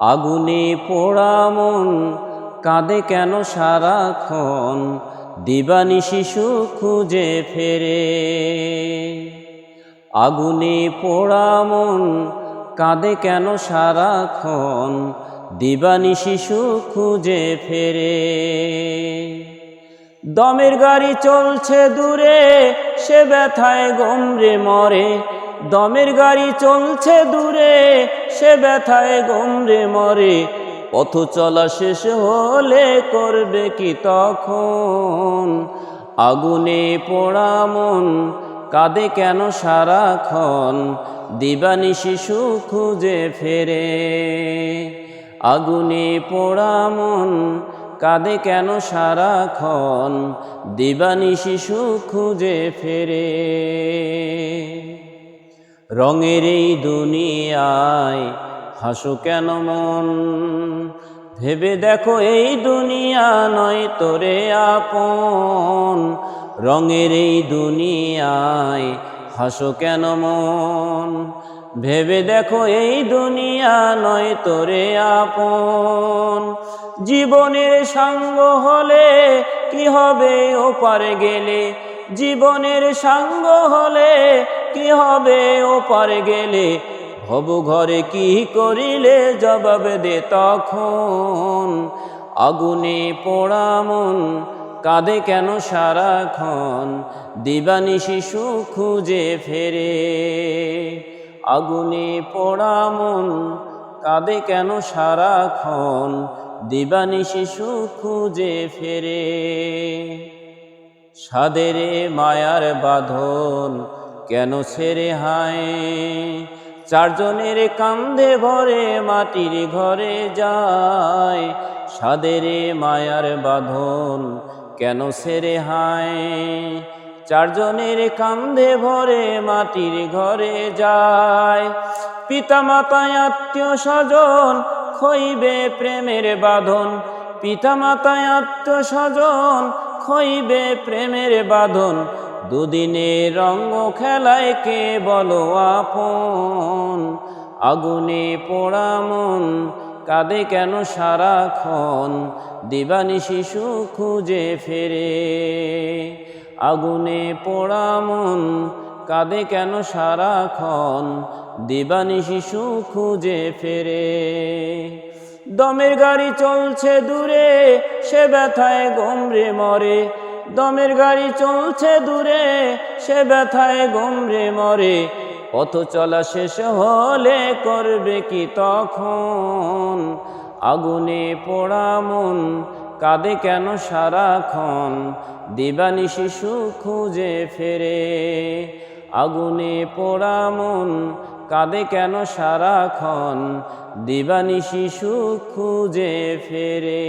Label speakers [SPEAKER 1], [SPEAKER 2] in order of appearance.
[SPEAKER 1] আগুনে পোড়া মন, কাঁদে কেন সারাক্ষণ? দিবানি শিশু খুঁজে ফেরে। আগুনে পোড়া মন, কাঁদে কেন সারাক্ষণ? দিবানি শিশু খুঁজে ফেরে। দমের গাড়ি চলছে দূরে, সে ব্যথায় গমরে মরে। দমের গাড়ি চলছে দূরে সে ব্যথায় গমরে মরে। পথ চলা শেষ হলে করবে কি তখন? আগুনে পোড়া মন, কাঁদে কেন সারাক্ষণ? দিবানি শিশু খুঁজে ফেরে। আগুনে পোড়া মন, কাঁদে কেন সারাক্ষণ? দিবানি শিশু খুঁজে ফেরে। রঙের এই দুনিয়ায় হাসো কেন মন? ভেবে দেখো এই দুনিয়া নয় তোরে আপন। রঙের এই দুনিয়ায় হাসো কেন মন? ভেবে দেখো এই দুনিয়া নয় তোরে আপন। জীবনের সঙ্গ হলে কি হবে ওপারে গেলে? জীবনের সঙ্গ হলে কি হবে? ওপারে গেলে হবু ঘরে কি করিলে? জবাব দে তখন। আগুনে পোড়া মন, কাঁদে কেন সারাক্ষণ? দিবানি শিশু খুঁজে ফেরে। আগুনে পোড়া মন, কাঁদে কেন সারাক্ষণ? দিবানি শিশু খুঁজে ফেরে। সাদেরে মায়ার বাঁধন কেন ছেড়ে হায়? চারজনের কান্দে ভরে মাটির ঘরে যায়। সাদেরে মায়ার বাঁধন কেন ছেড়ে হায়? চারজনের কান্দে ভরে মাটির ঘরে যায়। পিতা মাতায় আত্মীয় স্বজন খইবে প্রেমের বাঁধন পিতা মাতায় আত্মীয় স্বজন খইবে প্রেমের বাঁধন। দুদিনে রঙ্গ খেলায় কে বলো আপন? আগুনে পোড়া মন, কাঁদে কেন সারাক্ষণ? দিবানি শিশু খুঁজে ফেরে। আগুনে পোড়া মন, কাঁদে কেন সারাক্ষণ? দিবানি শিশু খুঁজে ফেরে। দমের গাড়ি চলছে দূরে, সে ব্যথায় গমরে মরে। দমের গাড়ি চলছে দূরে, সে ব্যথায় গমরে মরে। পথ চলা শেষ হলে করবে কি তখন? আগুনে পোড়া মন, কাঁদে কেন সারাক্ষণ? দিবানি শিশু খুঁজে ফেরে। আগুনে পোড়া মন কাঁদে কেন সারাক্ষণ? দিবানি শিশু খুঁজে ফেরে।